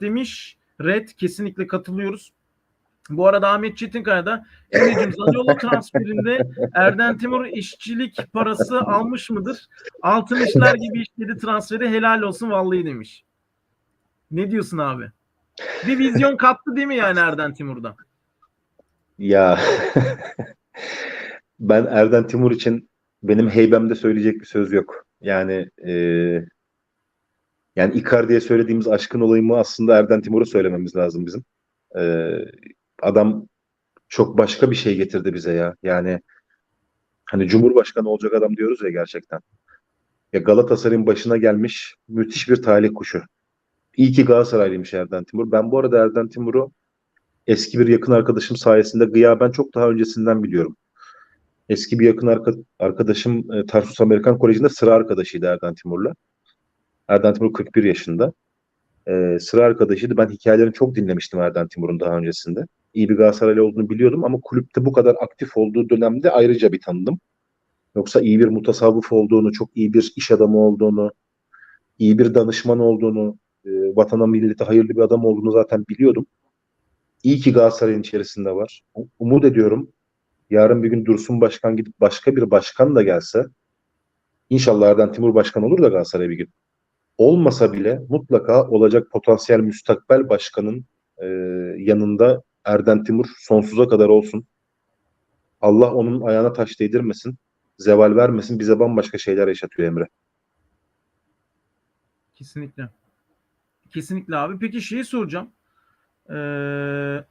demiş. Red kesinlikle katılıyoruz. Bu arada Ahmet Çetinkaya da Emre'cim Zaniolo transferinde Erden Timur işçilik parası almış mıdır? Altın işler gibi işledi transferi helal olsun vallahi demiş. Ne diyorsun abi? Bir vizyon kattı değil mi yani Erden Timur'da? Ya ben Erden Timur için benim heybemde söyleyecek bir söz yok. Yani e, yani Icardi'ye söylediğimiz aşkın olayımı aslında Erden Timur'a söylememiz lazım bizim. E, adam çok başka bir şey getirdi bize ya. Yani hani Cumhurbaşkanı olacak adam diyoruz ya gerçekten. Ya Galatasaray'ın başına gelmiş müthiş bir talih kuşu. İyi ki Galatasaraylıymış Erden Timur. Ben bu arada Erden Timur'u eski bir yakın arkadaşım sayesinde gıyaben çok daha öncesinden biliyorum. Eski bir yakın arka, arkadaşım e, Tarsus Amerikan Koleji'nde sıra arkadaşıydı Erden Timur'la. Erden Timur 41 yaşında. E, sıra arkadaşıydı. Ben hikayelerini çok dinlemiştim Erden Timur'un daha öncesinde. İyi bir Galatasaraylı olduğunu biliyordum ama kulüpte bu kadar aktif olduğu dönemde ayrıca bir tanıdım. Yoksa iyi bir mutasavvıf olduğunu, çok iyi bir iş adamı olduğunu, iyi bir danışman olduğunu, e, vatana millete hayırlı bir adam olduğunu zaten biliyordum. İyi ki Galatasaray'ın içerisinde var. Umut ediyorum yarın bir gün Dursun Başkan gidip başka bir başkan da gelse inşallah Erden Timur Başkan olur da Galatasaray bir gün. Olmasa bile mutlaka olacak potansiyel müstakbel başkanın e, yanında Erden Timur sonsuza kadar olsun. Allah onun ayağına taş değdirmesin. Zeval vermesin. Bize bambaşka şeyler yaşatıyor Emre. Kesinlikle. Kesinlikle abi. Peki şeyi soracağım. Ee,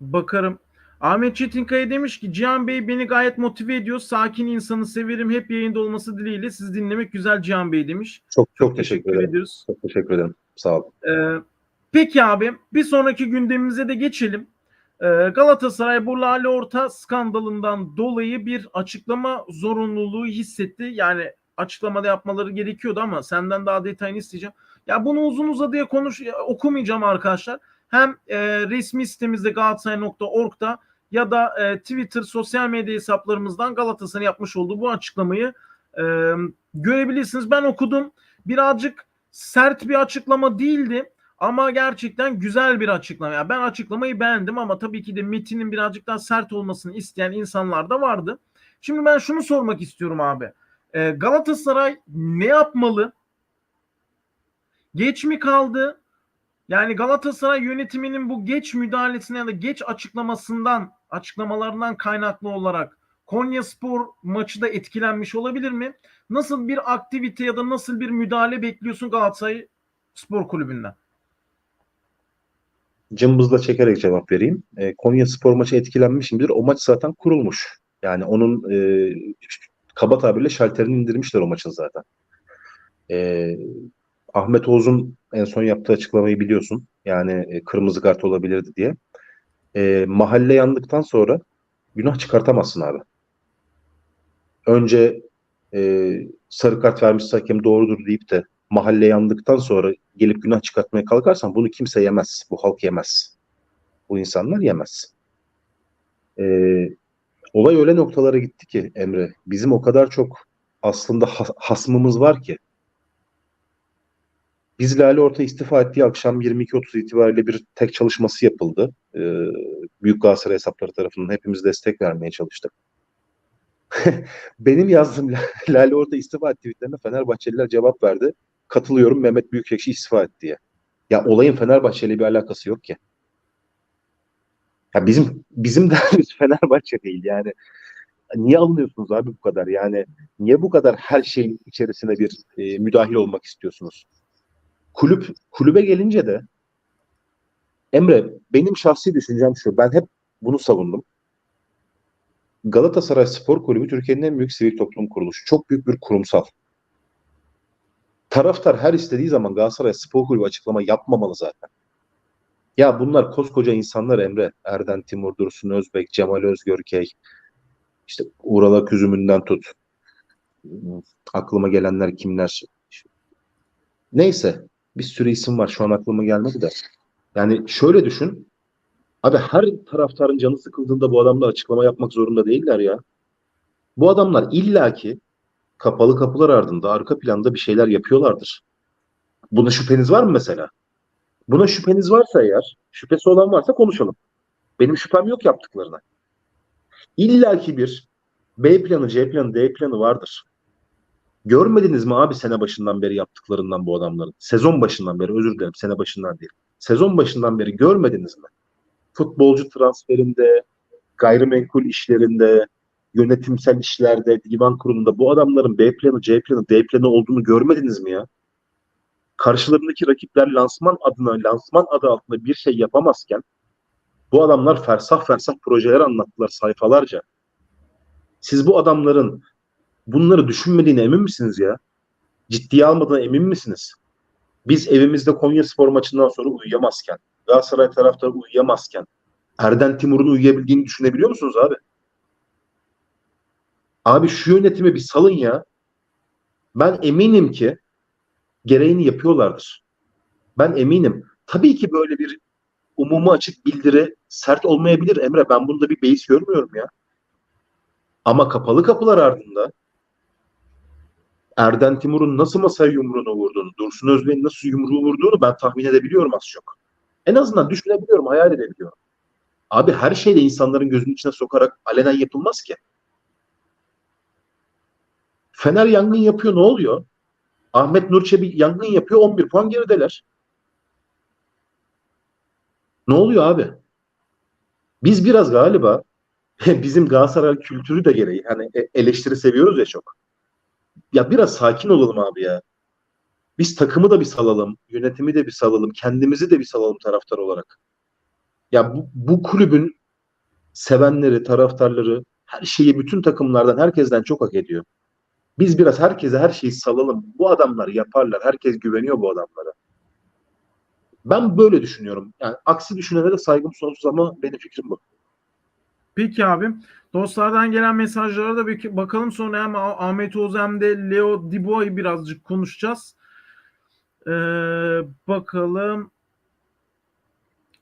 bakarım. Ahmet Çetinkaya demiş ki Cihan Bey beni gayet motive ediyor. Sakin insanı severim. Hep yayında olması dileğiyle. Siz dinlemek güzel Cihan Bey demiş. Çok çok teşekkür ederim. ediyoruz. Çok teşekkür ederim. Sağ olun. Ee, peki abi bir sonraki gündemimize de geçelim. Ee, Galatasaray bu Lale Orta skandalından dolayı bir açıklama zorunluluğu hissetti. Yani açıklamada yapmaları gerekiyordu ama senden daha detayını isteyeceğim. Ya bunu uzun uzadıya konuş okumayacağım arkadaşlar. Hem e, resmi sitemizde galatasaray.org'da ya da e, Twitter sosyal medya hesaplarımızdan Galatasaray'ın yapmış olduğu bu açıklamayı e, görebilirsiniz. Ben okudum. Birazcık sert bir açıklama değildi ama gerçekten güzel bir açıklama. Yani ben açıklamayı beğendim ama tabii ki de metinin birazcık daha sert olmasını isteyen insanlar da vardı. Şimdi ben şunu sormak istiyorum abi. E, Galatasaray ne yapmalı? Geç mi kaldı? Yani Galatasaray yönetiminin bu geç müdahalesine ya da geç açıklamasından, açıklamalarından kaynaklı olarak Konya Spor maçı da etkilenmiş olabilir mi? Nasıl bir aktivite ya da nasıl bir müdahale bekliyorsun Galatasaray Spor Kulübü'nden? Cımbızla çekerek cevap vereyim. E, Konya Spor maçı etkilenmiş midir? O maç zaten kurulmuş. Yani onun e, kaba tabirle şalterini indirmişler o maçın zaten. E, Ahmet Oğuz'un en son yaptığı açıklamayı biliyorsun. Yani e, kırmızı kart olabilirdi diye. E, mahalle yandıktan sonra günah çıkartamazsın abi. Önce e, sarı kart vermiş hakem doğrudur deyip de mahalle yandıktan sonra gelip günah çıkartmaya kalkarsan bunu kimse yemez. Bu halk yemez. Bu insanlar yemez. E, olay öyle noktalara gitti ki Emre. Bizim o kadar çok aslında hasmımız var ki biz Lale Orta istifa ettiği akşam 22.30 itibariyle bir tek çalışması yapıldı. Ee, Büyük Galatasaray hesapları tarafından hepimiz destek vermeye çalıştık. Benim yazdığım Lale Orta istifa tweetlerine Fenerbahçeliler cevap verdi. Katılıyorum Mehmet Büyükekşi istifa etti diye. Ya olayın Fenerbahçe'yle bir alakası yok ki. Ya bizim bizim derdimiz Fenerbahçe değil yani. Niye alınıyorsunuz abi bu kadar? Yani niye bu kadar her şeyin içerisine bir e, müdahil olmak istiyorsunuz? Kulüp kulübe gelince de Emre benim şahsi düşüncem şu. Ben hep bunu savundum. Galatasaray Spor Kulübü Türkiye'nin en büyük sivil toplum kuruluşu. Çok büyük bir kurumsal. Taraftar her istediği zaman Galatasaray Spor Kulübü açıklama yapmamalı zaten. Ya bunlar koskoca insanlar Emre. Erden Timur, Dursun Özbek, Cemal Özgörkey, işte Ural Aküzümünden tut. Aklıma gelenler kimler? Neyse bir sürü isim var şu an aklıma gelmedi de. Yani şöyle düşün. Abi her taraftarın canı sıkıldığında bu adamlar açıklama yapmak zorunda değiller ya. Bu adamlar illaki kapalı kapılar ardında arka planda bir şeyler yapıyorlardır. Buna şüpheniz var mı mesela? Buna şüpheniz varsa eğer, şüphesi olan varsa konuşalım. Benim şüphem yok yaptıklarına. İlla ki bir B planı, C planı, D planı vardır. Görmediniz mi abi sene başından beri yaptıklarından bu adamların? Sezon başından beri özür dilerim sene başından değil. Sezon başından beri görmediniz mi? Futbolcu transferinde, gayrimenkul işlerinde, yönetimsel işlerde, divan kurulunda bu adamların B planı, C planı, D planı olduğunu görmediniz mi ya? Karşılarındaki rakipler lansman adına, lansman adı altında bir şey yapamazken bu adamlar fersah fersah projeler anlattılar sayfalarca. Siz bu adamların bunları düşünmediğine emin misiniz ya? Ciddiye almadığına emin misiniz? Biz evimizde Konya Spor maçından sonra uyuyamazken, Galatasaray taraftarı uyuyamazken, Erden Timur'un uyuyabildiğini düşünebiliyor musunuz abi? Abi şu yönetimi bir salın ya. Ben eminim ki gereğini yapıyorlardır. Ben eminim. Tabii ki böyle bir umuma açık bildiri sert olmayabilir Emre. Ben bunda bir beis görmüyorum ya. Ama kapalı kapılar ardında Erden Timur'un nasıl masaya yumruğunu vurduğunu, Dursun Özbey'in nasıl yumruğu vurduğunu ben tahmin edebiliyorum az çok. En azından düşünebiliyorum, hayal edebiliyorum. Abi her şeyde insanların gözünün içine sokarak alenen yapılmaz ki. Fener yangın yapıyor ne oluyor? Ahmet Nur Çebi yangın yapıyor 11 puan gerideler. Ne oluyor abi? Biz biraz galiba bizim Galatasaray kültürü de gereği hani e- eleştiri seviyoruz ya çok. Ya biraz sakin olalım abi ya. Biz takımı da bir salalım, yönetimi de bir salalım, kendimizi de bir salalım taraftar olarak. Ya bu, bu kulübün sevenleri, taraftarları her şeyi bütün takımlardan, herkesten çok hak ediyor. Biz biraz herkese her şeyi salalım. Bu adamlar yaparlar. Herkes güveniyor bu adamlara. Ben böyle düşünüyorum. Yani aksi düşünenlere saygım sonsuz ama benim fikrim bu. Peki abi. Dostlardan gelen mesajlara da bir bakalım sonra hem Ah- Ahmet Oğuz hem de Leo Dibo'yu birazcık konuşacağız. Ee, bakalım.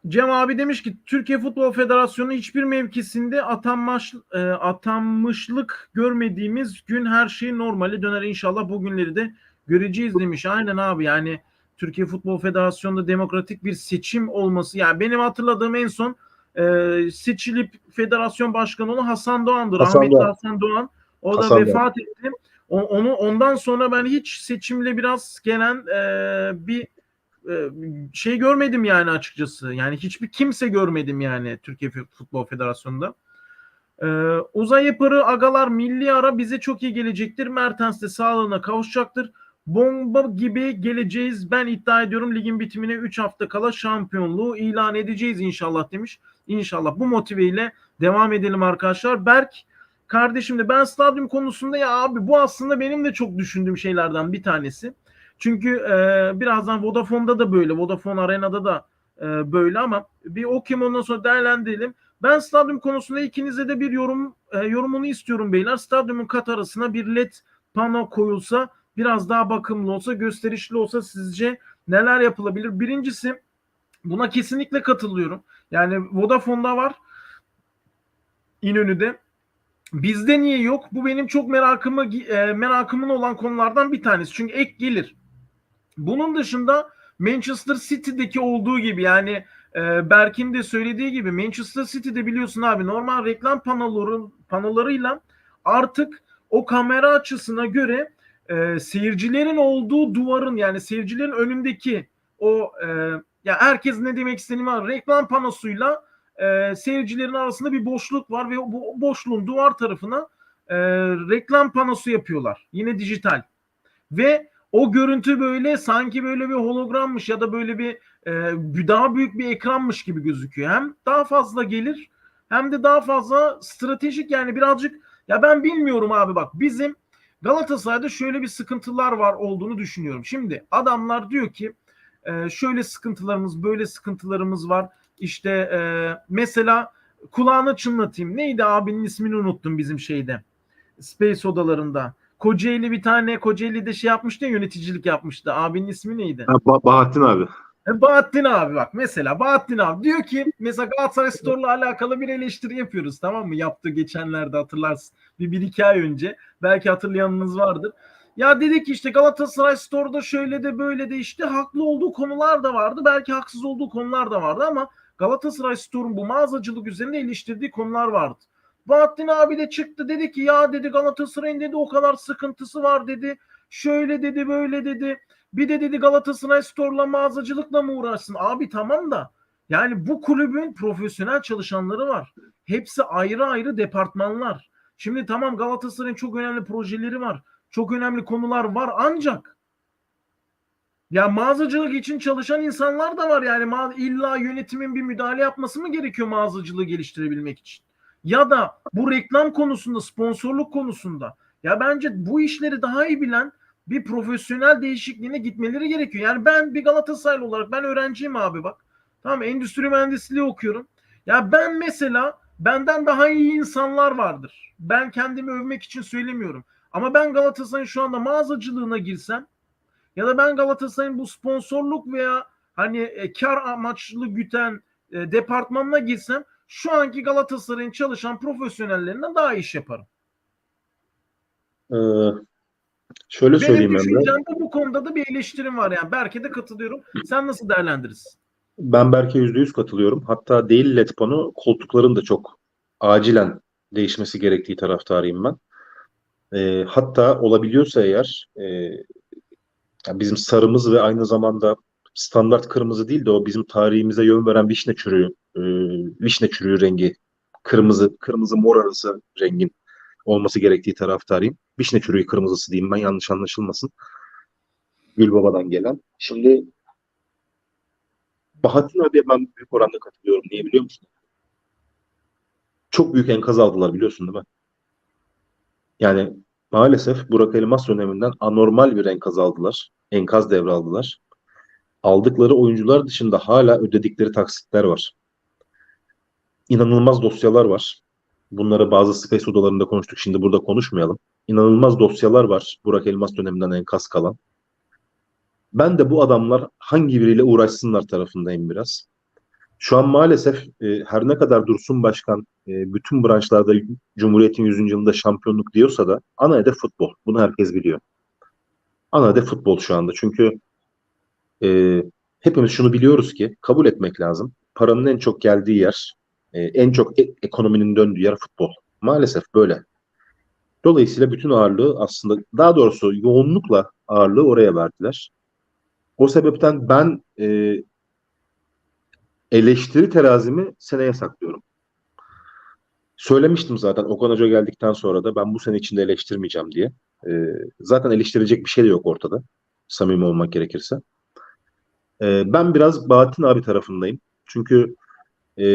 Cem abi demiş ki Türkiye Futbol Federasyonu hiçbir mevkisinde atanmış, e, atanmışlık görmediğimiz gün her şey normale döner inşallah bu günleri de göreceğiz demiş. Aynen abi yani Türkiye Futbol Federasyonu'nda demokratik bir seçim olması yani benim hatırladığım en son e, seçilip federasyon başkanı olan Hasan Doğan'dır. Hasan Rahmetli Doğan. Hasan Doğan. O da Hasan Doğan. vefat etti. O- onu ondan sonra ben hiç seçimle biraz gelen e, bir e, şey görmedim yani açıkçası. Yani hiçbir kimse görmedim yani Türkiye Futbol Federasyonu'nda. E, Uzay Yaparı agalar milli ara bize çok iyi gelecektir. Mertens de sağlığına kavuşacaktır. Bomba gibi geleceğiz. Ben iddia ediyorum ligin bitimine 3 hafta kala şampiyonluğu ilan edeceğiz inşallah demiş. İnşallah bu motiveyle devam edelim arkadaşlar. Berk kardeşim de ben stadyum konusunda ya abi bu aslında benim de çok düşündüğüm şeylerden bir tanesi. Çünkü e, birazdan Vodafone'da da böyle, Vodafone Arena'da da e, böyle ama bir okuyayım ondan sonra değerlendirelim. Ben stadyum konusunda ikinize de bir yorum e, yorumunu istiyorum beyler. Stadyumun kat arasına bir led pano koyulsa biraz daha bakımlı olsa, gösterişli olsa sizce neler yapılabilir? Birincisi buna kesinlikle katılıyorum. Yani Vodafone'da var. İnönü'de. Bizde niye yok? Bu benim çok merakımı e, merakımın olan konulardan bir tanesi. Çünkü ek gelir. Bunun dışında Manchester City'deki olduğu gibi yani e, Berk'in de söylediği gibi Manchester City'de biliyorsun abi normal reklam panoları, panolarıyla artık o kamera açısına göre e, seyircilerin olduğu duvarın yani seyircilerin önündeki o e, ya herkes ne demek istediğini var reklam panosuyla e, seyircilerin arasında bir boşluk var ve bu boşluğun duvar tarafına e, reklam panosu yapıyorlar. Yine dijital. Ve o görüntü böyle sanki böyle bir hologrammış ya da böyle bir e, daha büyük bir ekranmış gibi gözüküyor. Hem daha fazla gelir hem de daha fazla stratejik yani birazcık ya ben bilmiyorum abi bak bizim Galatasaray'da şöyle bir sıkıntılar var olduğunu düşünüyorum. Şimdi adamlar diyor ki e, şöyle sıkıntılarımız böyle sıkıntılarımız var. İşte e, mesela kulağını çınlatayım. Neydi abinin ismini unuttum bizim şeyde. Space odalarında. Kocaeli bir tane Kocaeli'de şey yapmıştı ya, yöneticilik yapmıştı. Abinin ismi neydi? Ha, Ba- Bahattin abi. E, Bahattin abi bak mesela Bahattin abi diyor ki mesela Galatasaray Store'la alakalı bir eleştiri yapıyoruz tamam mı? Yaptığı geçenlerde hatırlarsın. Bir, bir iki ay önce belki hatırlayanınız vardır. Ya dedi ki işte Galatasaray Store'da şöyle de böyle de işte haklı olduğu konular da vardı. Belki haksız olduğu konular da vardı ama Galatasaray Store'un bu mağazacılık üzerine eleştirdiği konular vardı. Bahattin abi de çıktı dedi ki ya dedi Galatasaray'ın dedi o kadar sıkıntısı var dedi. Şöyle dedi böyle dedi. Bir de dedi Galatasaray Store'la mağazacılıkla mı uğraşsın? Abi tamam da yani bu kulübün profesyonel çalışanları var. Hepsi ayrı ayrı departmanlar. Şimdi tamam Galatasaray'ın çok önemli projeleri var. Çok önemli konular var ancak ya mağazacılık için çalışan insanlar da var yani illa yönetimin bir müdahale yapması mı gerekiyor mağazacılığı geliştirebilmek için? Ya da bu reklam konusunda, sponsorluk konusunda ya bence bu işleri daha iyi bilen bir profesyonel değişikliğine gitmeleri gerekiyor. Yani ben bir Galatasaraylı olarak ben öğrenciyim abi bak. Tamam endüstri mühendisliği okuyorum. Ya ben mesela benden daha iyi insanlar vardır. Ben kendimi övmek için söylemiyorum. Ama ben Galatasaray'ın şu anda mağazacılığına girsem ya da ben Galatasaray'ın bu sponsorluk veya hani e, kar amaçlı güten e, departmanına girsem şu anki Galatasaray'ın çalışan profesyonellerinden daha iyi iş yaparım. Ee, şöyle Benim söyleyeyim Emre. düşüncemde bu konuda da bir eleştirim var yani. Berke de katılıyorum. Sen nasıl değerlendirirsin? Ben Berke %100 katılıyorum. Hatta değil Letpan'ı koltukların da çok acilen değişmesi gerektiği taraftarıyım ben. Ee, hatta olabiliyorsa eğer e, yani bizim sarımız ve aynı zamanda standart kırmızı değil de o bizim tarihimize yön veren vişne çürüğü, e, vişne çürüğü rengi, kırmızı, kırmızı mor arası rengin olması gerektiği taraftarıyım. Vişne çürüğü kırmızısı diyeyim ben yanlış anlaşılmasın. Gülbaba'dan gelen. Şimdi Bahattin abiye ben büyük oranda katılıyorum. Niye biliyor musun? Çok büyük enkaz aldılar biliyorsun değil mi? Yani maalesef Burak Elmas döneminden anormal bir enkaz aldılar. Enkaz devraldılar. Aldıkları oyuncular dışında hala ödedikleri taksitler var. İnanılmaz dosyalar var. Bunları bazı space odalarında konuştuk. Şimdi burada konuşmayalım. İnanılmaz dosyalar var Burak Elmas döneminden enkaz kalan. Ben de bu adamlar hangi biriyle uğraşsınlar tarafındayım biraz. Şu an maalesef e, her ne kadar Dursun Başkan e, bütün branşlarda Cumhuriyet'in 100. yılında şampiyonluk diyorsa da ana hedef futbol. Bunu herkes biliyor. Ana hedef futbol şu anda. Çünkü e, hepimiz şunu biliyoruz ki kabul etmek lazım. Paranın en çok geldiği yer, e, en çok e- ekonominin döndüğü yer futbol. Maalesef böyle. Dolayısıyla bütün ağırlığı aslında daha doğrusu yoğunlukla ağırlığı oraya verdiler. O sebepten ben e, eleştiri terazimi seneye saklıyorum. Söylemiştim zaten Okan Hoca geldikten sonra da ben bu sene içinde eleştirmeyeceğim diye. E, zaten eleştirecek bir şey de yok ortada. Samimi olmak gerekirse. E, ben biraz Bahattin abi tarafındayım. Çünkü e,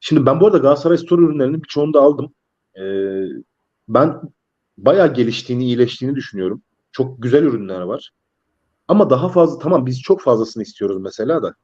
şimdi ben bu arada Galatasaray Store ürünlerinin birçoğunu da aldım. E, ben bayağı geliştiğini, iyileştiğini düşünüyorum. Çok güzel ürünler var. Ama daha fazla tamam biz çok fazlasını istiyoruz mesela da.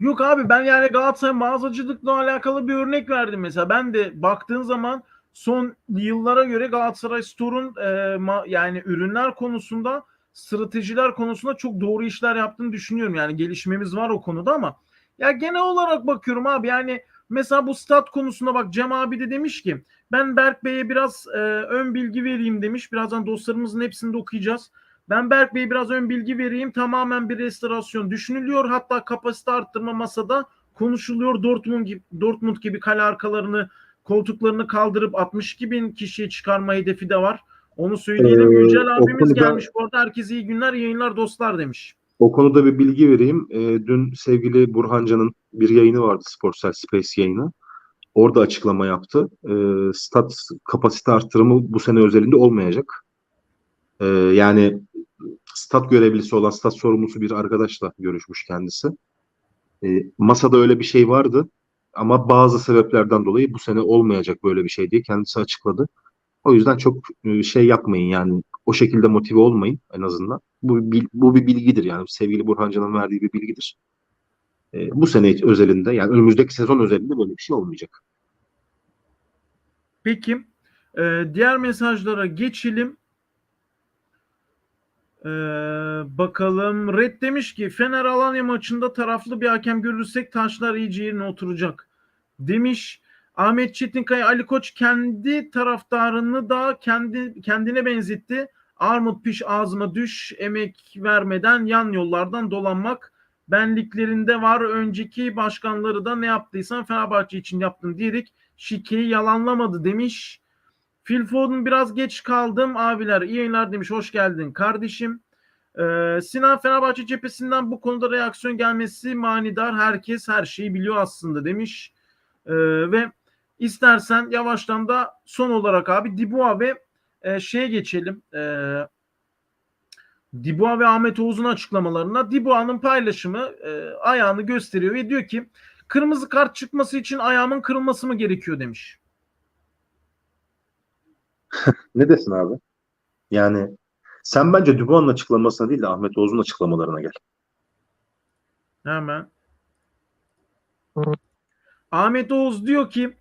Yok abi ben yani Galatasaray mağazacılıkla alakalı bir örnek verdim mesela. Ben de baktığın zaman son yıllara göre Galatasaray Store'un e, ma- yani ürünler konusunda stratejiler konusunda çok doğru işler yaptığını düşünüyorum. Yani gelişmemiz var o konuda ama ya genel olarak bakıyorum abi yani mesela bu stat konusunda bak Cem abi de demiş ki ben Berk Bey'e biraz e, ön bilgi vereyim demiş. Birazdan dostlarımızın hepsini de okuyacağız. Ben Berk Bey'e biraz ön bilgi vereyim. Tamamen bir restorasyon düşünülüyor. Hatta kapasite arttırma masada konuşuluyor. Dortmund gibi, Dortmund gibi kale arkalarını koltuklarını kaldırıp 62 bin kişiye çıkarma hedefi de var. Onu söyleyelim. Ee, Yücel abimiz konuda- gelmiş. Bu arada herkese iyi günler, yayınlar dostlar demiş. O konuda bir bilgi vereyim. E, dün sevgili Burhancan'ın bir yayını vardı Sportsel Space yayını. Orada açıklama yaptı. E, stat kapasite arttırımı bu sene özelinde olmayacak. E, yani stat görevlisi olan stat sorumlusu bir arkadaşla görüşmüş kendisi. E, masada öyle bir şey vardı ama bazı sebeplerden dolayı bu sene olmayacak böyle bir şey diye kendisi açıkladı. O yüzden çok e, şey yapmayın yani o şekilde motive olmayın en azından. Bu, bu bir bilgidir yani sevgili Burhancan'ın verdiği bir bilgidir. E, bu sene özelinde yani önümüzdeki sezon özelinde böyle bir şey olmayacak. Peki. e, diğer mesajlara geçelim. E, bakalım. Red demiş ki Fener Alanya maçında taraflı bir hakem görürsek taşlar iyice yerine oturacak. Demiş. Ahmet Çetinkaya, Ali Koç kendi taraftarını da kendi kendine benzetti. Armut piş ağzıma düş, emek vermeden yan yollardan dolanmak benliklerinde var. Önceki başkanları da ne yaptıysan Fenerbahçe için yaptın diyerek şikeyi yalanlamadı demiş. Phil Foden biraz geç kaldım abiler. iyi yayınlar demiş. Hoş geldin kardeşim. Ee, Sinan Fenerbahçe cephesinden bu konuda reaksiyon gelmesi manidar. Herkes her şeyi biliyor aslında demiş. Ee, ve istersen yavaştan da son olarak abi Dibois ve e, şeye geçelim. Ee, Dibois ve Ahmet Oğuz'un açıklamalarına Dibois'ın paylaşımı e, ayağını gösteriyor ve diyor ki kırmızı kart çıkması için ayağımın kırılması mı gerekiyor demiş. Ne desin abi? Yani sen bence Dubois'un açıklamasına değil de Ahmet Oğuz'un açıklamalarına gel. Hemen. Ahmet Oğuz diyor ki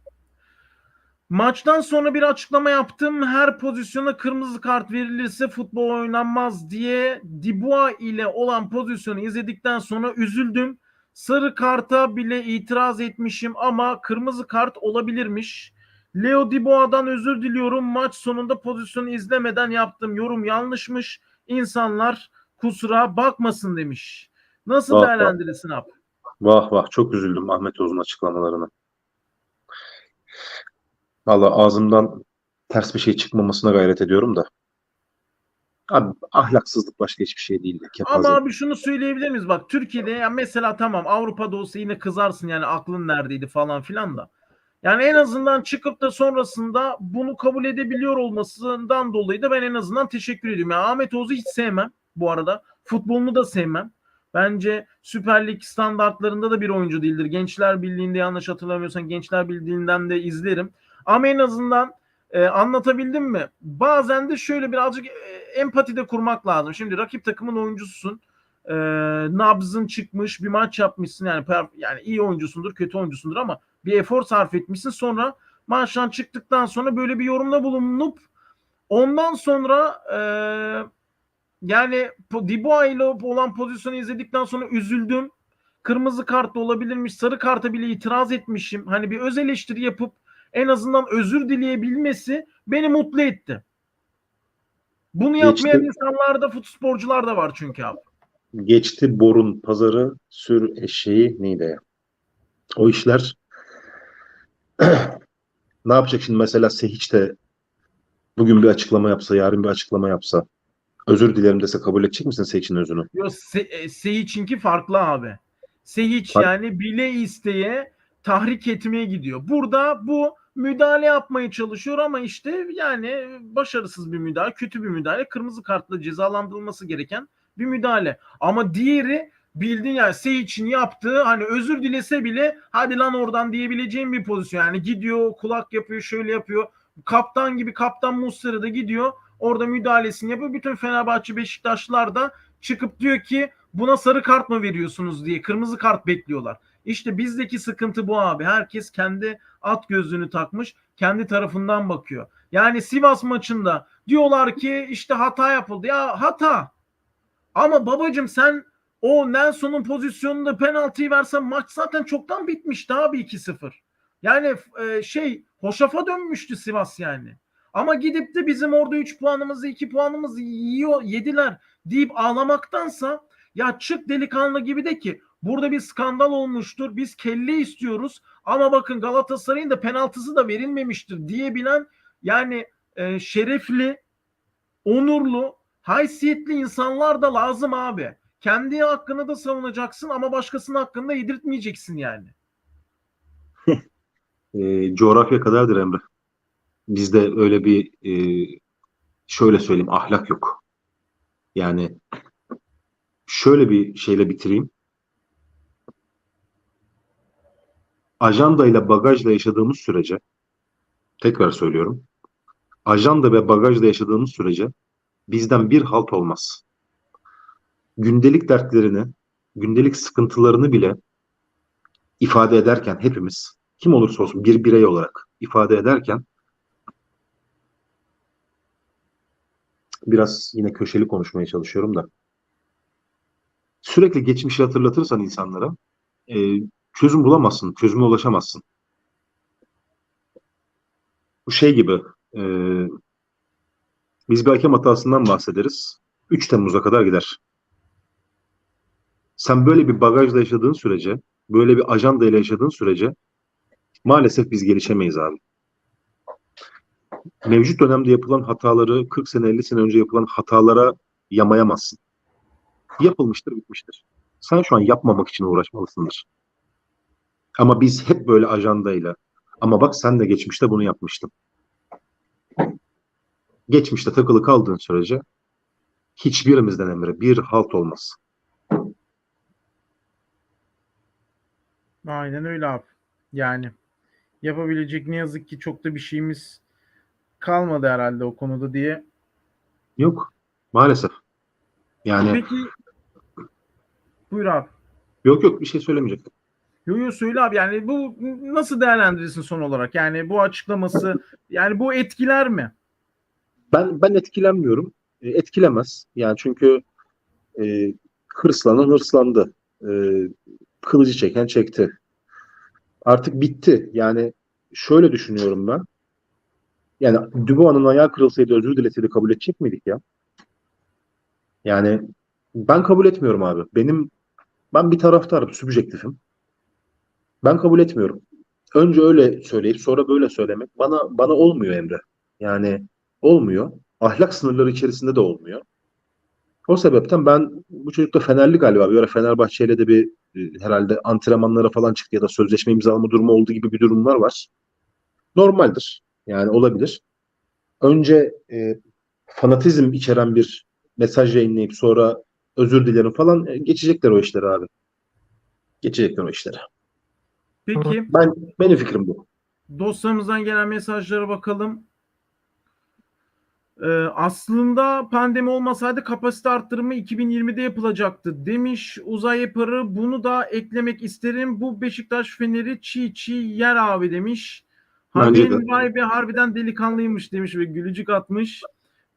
maçtan sonra bir açıklama yaptım. Her pozisyona kırmızı kart verilirse futbol oynanmaz diye Dubois ile olan pozisyonu izledikten sonra üzüldüm. Sarı karta bile itiraz etmişim ama kırmızı kart olabilirmiş. Leo Dubois'dan özür diliyorum. Maç sonunda pozisyonu izlemeden yaptım. Yorum yanlışmış. İnsanlar kusura bakmasın demiş. Nasıl Vah, vah. değerlendirirsin abi? Vah vah çok üzüldüm Ahmet Oğuz'un açıklamalarına. Valla ağzımdan ters bir şey çıkmamasına gayret ediyorum da. Abi ahlaksızlık başka hiçbir şey değil. Ama abi şunu söyleyebilir miyiz? Bak Türkiye'de ya mesela tamam Avrupa'da olsa yine kızarsın yani aklın neredeydi falan filan da. Yani en azından çıkıp da sonrasında bunu kabul edebiliyor olmasından dolayı da ben en azından teşekkür ediyorum. Yani Ahmet Oğuz'u hiç sevmem bu arada. Futbolunu da sevmem. Bence Süper Lig standartlarında da bir oyuncu değildir. Gençler Birliği'nde yanlış hatırlamıyorsan Gençler Birliği'nden de izlerim. Ama en azından e, anlatabildim mi? Bazen de şöyle birazcık e, empati de kurmak lazım. Şimdi rakip takımın oyuncususun. E, nabzın çıkmış bir maç yapmışsın yani yani iyi oyuncusundur kötü oyuncusundur ama bir efor sarf etmişsin sonra maçtan çıktıktan sonra böyle bir yorumda bulunup ondan sonra e, yani Dubois ile olan pozisyonu izledikten sonra üzüldüm. Kırmızı kart da olabilirmiş. Sarı karta bile itiraz etmişim. Hani bir öz eleştiri yapıp en azından özür dileyebilmesi beni mutlu etti. Bunu Geçti. yapmayan insanlar da futbolcular da var çünkü abi. Geçti borun pazarı sür eşeği neydi? O işler ne yapacak şimdi mesela Sehiç de bugün bir açıklama yapsa, yarın bir açıklama yapsa özür dilerim dese kabul edecek misin Sehiç'in özünü? Yo, Se- e, Sehiç'inki farklı abi. Sehiç Fark- yani bile isteye tahrik etmeye gidiyor. Burada bu müdahale yapmaya çalışıyor ama işte yani başarısız bir müdahale, kötü bir müdahale, kırmızı kartla cezalandırılması gereken bir müdahale. Ama diğeri bildiğin yani Sehiç'in yaptığı hani özür dilese bile hadi lan oradan diyebileceğim bir pozisyon. Yani gidiyor kulak yapıyor şöyle yapıyor. Kaptan gibi kaptan Muslera da gidiyor orada müdahalesini yapıyor. Bütün Fenerbahçe Beşiktaşlılar da çıkıp diyor ki buna sarı kart mı veriyorsunuz diye kırmızı kart bekliyorlar. İşte bizdeki sıkıntı bu abi. Herkes kendi at gözlüğünü takmış, kendi tarafından bakıyor. Yani Sivas maçında diyorlar ki işte hata yapıldı. Ya hata. Ama babacım sen o Nelson'un pozisyonunda penaltıyı versen maç zaten çoktan bitmişti abi 2-0. Yani e, şey hoşafa dönmüştü Sivas yani. Ama gidip de bizim orada 3 puanımızı 2 puanımızı yiyor yediler deyip ağlamaktansa ya çık delikanlı gibi de ki burada bir skandal olmuştur. Biz kelle istiyoruz ama bakın Galatasaray'ın da penaltısı da verilmemiştir diyebilen yani e, şerefli, onurlu, haysiyetli insanlar da lazım abi. Kendi hakkını da savunacaksın ama başkasının hakkını da yedirtmeyeceksin yani. E, coğrafya kadardır Emre. Bizde öyle bir e, şöyle söyleyeyim ahlak yok. Yani şöyle bir şeyle bitireyim. Ajanda ile bagajla yaşadığımız sürece tekrar söylüyorum. Ajanda ve bagajla yaşadığımız sürece bizden bir halt olmaz. Gündelik dertlerini, gündelik sıkıntılarını bile ifade ederken hepimiz kim olursa olsun bir birey olarak ifade ederken biraz yine köşeli konuşmaya çalışıyorum da sürekli geçmişi hatırlatırsan insanlara e, çözüm bulamazsın, çözüme ulaşamazsın. bu şey gibi e, biz bir hakem hatasından bahsederiz. 3 Temmuz'a kadar gider. Sen böyle bir bagajla yaşadığın sürece, böyle bir ajandayla yaşadığın sürece maalesef biz gelişemeyiz abi. Mevcut dönemde yapılan hataları 40 sene 50 sene önce yapılan hatalara yamayamazsın. Yapılmıştır bitmiştir. Sen şu an yapmamak için uğraşmalısındır. Ama biz hep böyle ajandayla ama bak sen de geçmişte bunu yapmıştın. Geçmişte takılı kaldığın sürece hiçbirimizden emre bir halt olmaz. Aynen öyle abi. Yani yapabilecek ne yazık ki çok da bir şeyimiz kalmadı herhalde o konuda diye. Yok. Maalesef. Yani Peki buyur abi. yok yok bir şey söylemeyecektim. Yo yo söyle abi yani bu nasıl değerlendirirsin son olarak? Yani bu açıklaması yani bu etkiler mi? Ben ben etkilenmiyorum. E, Etkilemez. Yani çünkü e, hırslanan hırslandı. E, kılıcı çeken çekti. Artık bitti. Yani şöyle düşünüyorum ben. Yani Dubois'un ayağı kırılsaydı özür dileseydi kabul edecek miydik ya? Yani ben kabul etmiyorum abi. Benim ben bir taraftarım, subjektifim. Ben kabul etmiyorum. Önce öyle söyleyip sonra böyle söylemek bana bana olmuyor Emre. Yani olmuyor. Ahlak sınırları içerisinde de olmuyor. O sebepten ben bu çocuk da Fenerli galiba. Bir ara Fenerbahçe'yle de bir e, herhalde antrenmanlara falan çıktı ya da sözleşme imzalama durumu olduğu gibi bir durumlar var. Normaldir. Yani olabilir. Önce e, fanatizm içeren bir mesaj yayınlayıp sonra özür dilerim falan e, geçecekler o işleri abi. Geçecekler o işleri. Peki Ben benim fikrim bu. dostlarımızdan gelen mesajlara bakalım. Ee, aslında pandemi olmasaydı kapasite arttırımı 2020'de yapılacaktı demiş Uzay Yaparı. Bunu da eklemek isterim. Bu Beşiktaş Fener'i çiğ çiğ yer abi demiş. De. vay be harbiden delikanlıymış demiş ve gülücük atmış.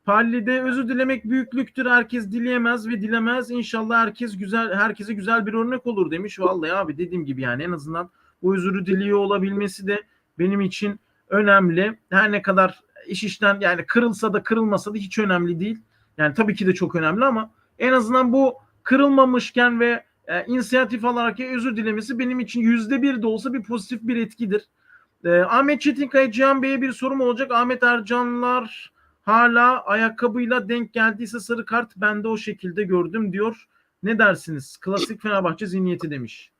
Palli'de özür dilemek büyüklüktür. Herkes dileyemez ve dilemez. İnşallah herkes güzel herkese güzel bir örnek olur demiş. Vallahi abi dediğim gibi yani en azından bu özürü diliyor olabilmesi de benim için önemli. Her ne kadar iş işten yani kırılsa da kırılmasa da hiç önemli değil. Yani tabii ki de çok önemli ama en azından bu kırılmamışken ve e, inisiyatif alarak ya özür dilemesi benim için yüzde bir de olsa bir pozitif bir etkidir. E, Ahmet Çetinkaya Cihan Bey'e bir sorum olacak. Ahmet Ercanlar hala ayakkabıyla denk geldiyse sarı kart ben de o şekilde gördüm diyor. Ne dersiniz? Klasik Fenerbahçe zihniyeti demiş.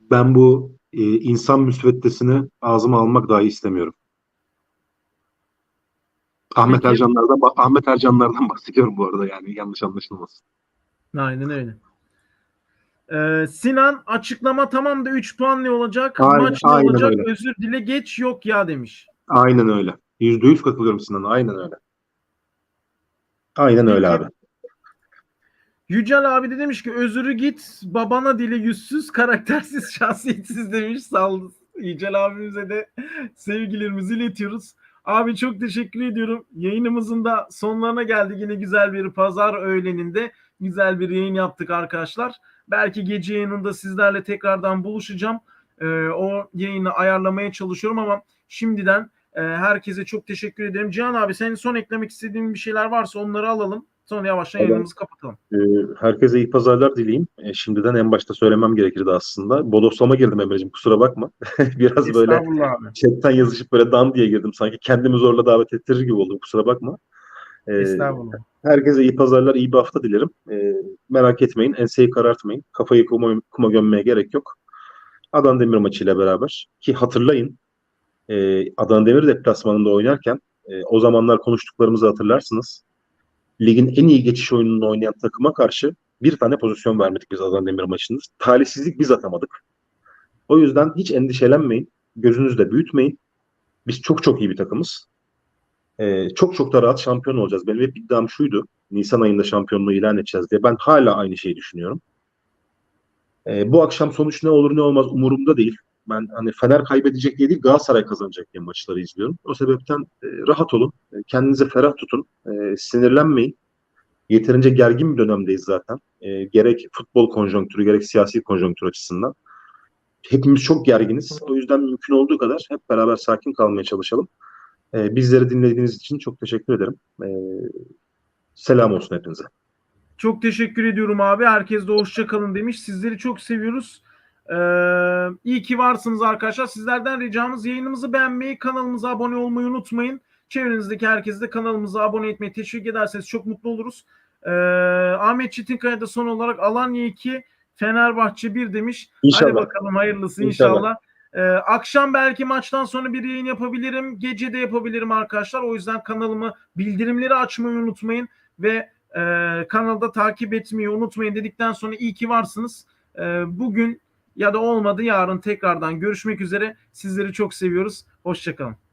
Ben bu e, insan müsveddesini ağzıma almak dahi istemiyorum. Ahmet. Ercanlardan Ahmet Ercanlardan bahsediyorum bu arada yani yanlış anlaşılmasın. Aynen öyle. Ee, Sinan açıklama tamam da 3 puan ne olacak? Aynen- Maç ne aynen olacak? öyle. Özür dile geç yok ya demiş. Aynen öyle. Yüzde yüz katılıyorum Sinan'a. Aynen öyle. Aynen öyle abi. Yücel abi de demiş ki özürü git babana dili yüzsüz karaktersiz şahsiyetsiz demiş sağ olun. Yücel abimize de sevgilerimizi iletiyoruz. Abi çok teşekkür ediyorum. Yayınımızın da sonlarına geldik. Yine güzel bir pazar öğleninde güzel bir yayın yaptık arkadaşlar. Belki gece yayınında sizlerle tekrardan buluşacağım. Ee, o yayını ayarlamaya çalışıyorum ama şimdiden e, herkese çok teşekkür ederim. Cihan abi senin son eklemek istediğin bir şeyler varsa onları alalım. Sonra yavaştan Tamam. yayınımızı kapatalım. Ee, herkese iyi pazarlar dileyim. E, şimdiden en başta söylemem gerekirdi aslında. Bodoslama girdim Emre'cim kusura bakma. Biraz böyle abi. chatten yazışıp böyle dan diye girdim. Sanki kendimi zorla davet ettirir gibi oldum. Kusura bakma. Ee, Estağfurullah. herkese iyi pazarlar, iyi bir hafta dilerim. Ee, merak etmeyin, enseyi karartmayın. Kafayı kuma, kuma gömmeye gerek yok. Adana Demir maçıyla beraber ki hatırlayın e, Adana Demir deplasmanında oynarken e, o zamanlar konuştuklarımızı hatırlarsınız. Ligin en iyi geçiş oyununu oynayan takıma karşı bir tane pozisyon vermedik biz Adana Demir maçında. Talihsizlik biz atamadık. O yüzden hiç endişelenmeyin. Gözünüzde büyütmeyin. Biz çok çok iyi bir takımız. Ee, çok çok da rahat şampiyon olacağız. Benim hep iddiam şuydu. Nisan ayında şampiyonluğu ilan edeceğiz diye. Ben hala aynı şeyi düşünüyorum. Ee, bu akşam sonuç ne olur ne olmaz umurumda değil. Ben hani Fener kaybedecek diye değil Galatasaray kazanacak diye maçları izliyorum. O sebepten e, rahat olun. E, kendinize ferah tutun. E, sinirlenmeyin. Yeterince gergin bir dönemdeyiz zaten. E, gerek futbol konjonktürü gerek siyasi konjonktür açısından. Hepimiz çok gerginiz. O yüzden mümkün olduğu kadar hep beraber sakin kalmaya çalışalım. Bizleri dinlediğiniz için çok teşekkür ederim. Selam olsun hepinize. Çok teşekkür ediyorum abi. Herkes de hoşça kalın demiş. Sizleri çok seviyoruz. Ee, iyi ki varsınız arkadaşlar. Sizlerden ricamız yayınımızı beğenmeyi, kanalımıza abone olmayı unutmayın. Çevrenizdeki herkesi de kanalımıza abone etmeyi teşvik ederseniz çok mutlu oluruz. Ee, Ahmet Çetinkaya da son olarak Alanya 2, Fenerbahçe 1 demiş. İnşallah. Hadi bakalım hayırlısı İnşallah. inşallah. Ee, akşam belki maçtan sonra bir yayın yapabilirim. Gece de yapabilirim arkadaşlar. O yüzden kanalımı bildirimleri açmayı unutmayın ve e, kanalda takip etmeyi unutmayın dedikten sonra iyi ki varsınız. E, bugün ya da olmadı yarın tekrardan görüşmek üzere. Sizleri çok seviyoruz. Hoşçakalın.